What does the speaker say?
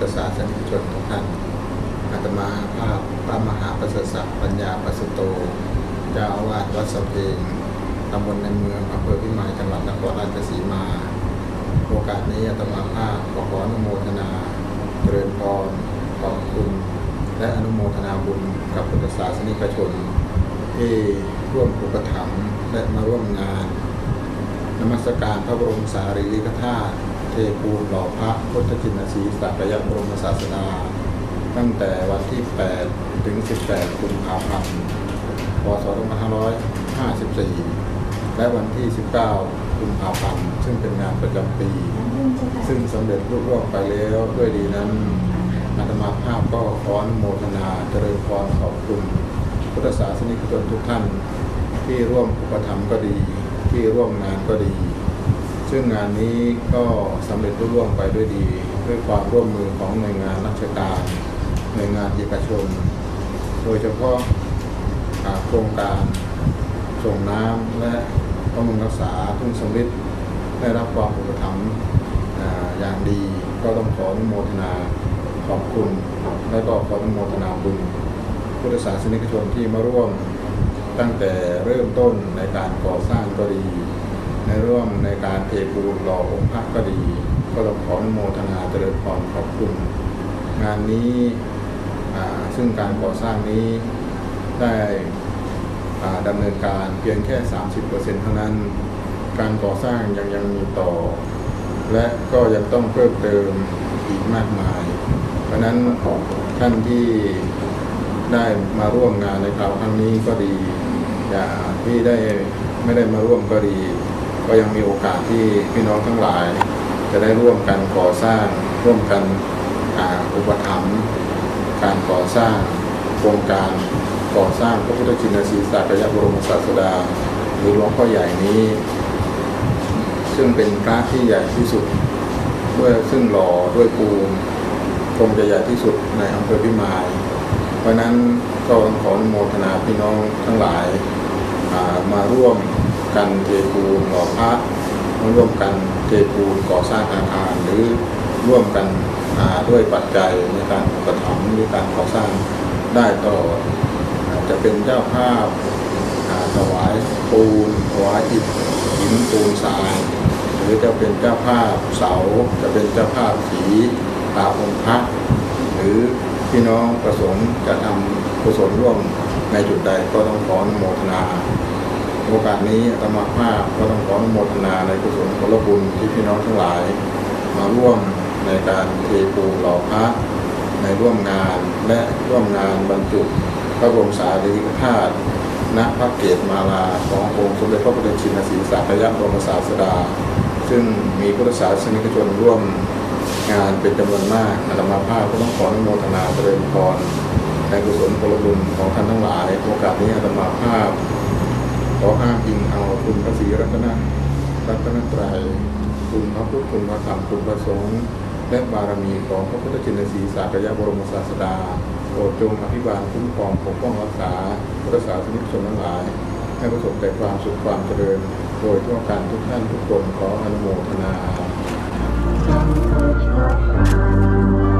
ธศาสนิกชนทุกท่านอาตมาภาพพระมหาประเสริฐศักดิ์ปัญญาประสโตเจ้าอาวาสวัดสเพงตำบลในเมืองอำเภอพิมายจังหวัดนครราชสีมา โอกาสนี้อาตมาภาพขอขออนุโมทนาเจริญพรขอบคุณและอนุโมทนาบุญกับพุทธศาสนิกชน ที่ร่วมอุปถัมภ์และมาร่วมงาน นมัสการพระบรมสารีริกธาตุ เทปูนหล่อพระพุทธจินสีสักยบรมศาสดาตั้งแต่วันที่ 8 ถึง 18 กุมภาพันธ์ พศ 2554 และวันที่ 19 กุมภาพันธ์ ซึ่งเป็นงานประจำปี ซึ่งสำเร็จรุ่ร่วงไปแล้วด้วยดีนั้นอาตมาภาพก็ขออนโมทนาเจริญพรขอบคุณพุทธศาสนิกชนทุกท่าน ที่ร่วมอุปถัมภ์ก็ดี ที่ร่วมงานก็ดี ซึ่งงานนี้ก็สำเร็จรุ่ร่วงไปด้วยดี ด้วยความร่วมมือของหน่วยงานราชการหน่วยงานเอกชน โดยเฉพาะโครงการส่งน้ำและบำรุงรักษาทุ่งสำริดได้รับความอุปถัมภ์อย่างดีก็ต้องขออนุโมทนาขอบคุณ และก็ขออนุโมทนาบุญพุทธศาสนิกชนที่มาร่วมตั้งแต่เริ่มต้นในการก่อสร้างก็ดี ในร่วมในการเทปูนหล่อองค์พระก็ดี ก็ต้องขออนุโมทนาเจริญพรขอบคุณ งานนี้ซึ่งการก่อสร้างนี้ได้ดำเนินการเพียงแค่ 30%เท่านั้น การก่อสร้างยังยังมีต่อ และก็ยังต้องเพิ่มเติมอีกมากมาย เพราะนั้นท่านที่ได้มาร่วมงานในคราวครั้งนี้ก็ดี อย่าที่ได้ไม่ได้มาร่วมก็ดี ก็ยังมีโอกาสที่พี่น้องทั้งหลาย จะได้ร่วมกันก่อสร้างร่วมกันอุปถัมภ์การก่อสร้างโครงการก่อสร้างพระพุทธชินสีสักยบรมศาสดาหรือหลวงพ่อใหญ่นี้ ซึ่งเป็นพระที่ใหญ่ที่สุดด้วยซึ่งหล่อด้วยปูนคงจะใหญ่ที่สุดในอำเภอพิมาย เพราะนั้นก็ขออนุโมทนาพี่น้องทั้งหลายามาร่วม กันเทปูนหล่อพระร่วมกันเทปูนก่อสร้างอาคารหรือร่วมกันด้วยปัจจัยในการอุปถัมหรือการก่อสร้างได้ตลอดอาจจะเป็นเจ้าภาพถวายปูนถวายอิฐหินปูนทรายหรือจะเป็นเจ้าภาพเสาจะเป็นเจ้าภาพสีตาองค์พระหรือพี่น้องประสงค์จะทำกุศลร่วมในจุดใดก็ต้องขอโมทนา โอกาสนี้อาตมภาพก็ต้องขออนุโมทนาในกุศลผลบุญที่พี่น้องทั้งหลาย มาร่วมในการเทปูหล่อพระในร่วมงานและร่วมงานบรรจุพระบรมสารีริกธาตุณพระเกศมาลาขององค์สมเด็จพระพุทธชินสีสักยบรมศาสดา ซึ่งมีพุทธศาสนิกชนร่วมงานเป็นจำนวนมากอาตมาภาพก็ต้องขออนุโมทนาเจริญพรในกุศลผลบุญของท่านทั้งหลายโอกาสนี้อาตมาภาพ ขออ้างอิงเอาคุณพระศรีรัตนรัตนตรัยคุณพระพุทธคุณพระธรรมคุณพระสงฆ์และบารมีของพระพุทธชินสีสากยะบรมศาสดาโปรดจงอภิบาลคุ้มครองปกป้องรักษาพุทธศาสนิกชนทั้งหลาย ให้ประสบแต่ความสุขความเจริญ โดยทั่วกันทุกท่านทุกคนขออนุโมทนา Thank you.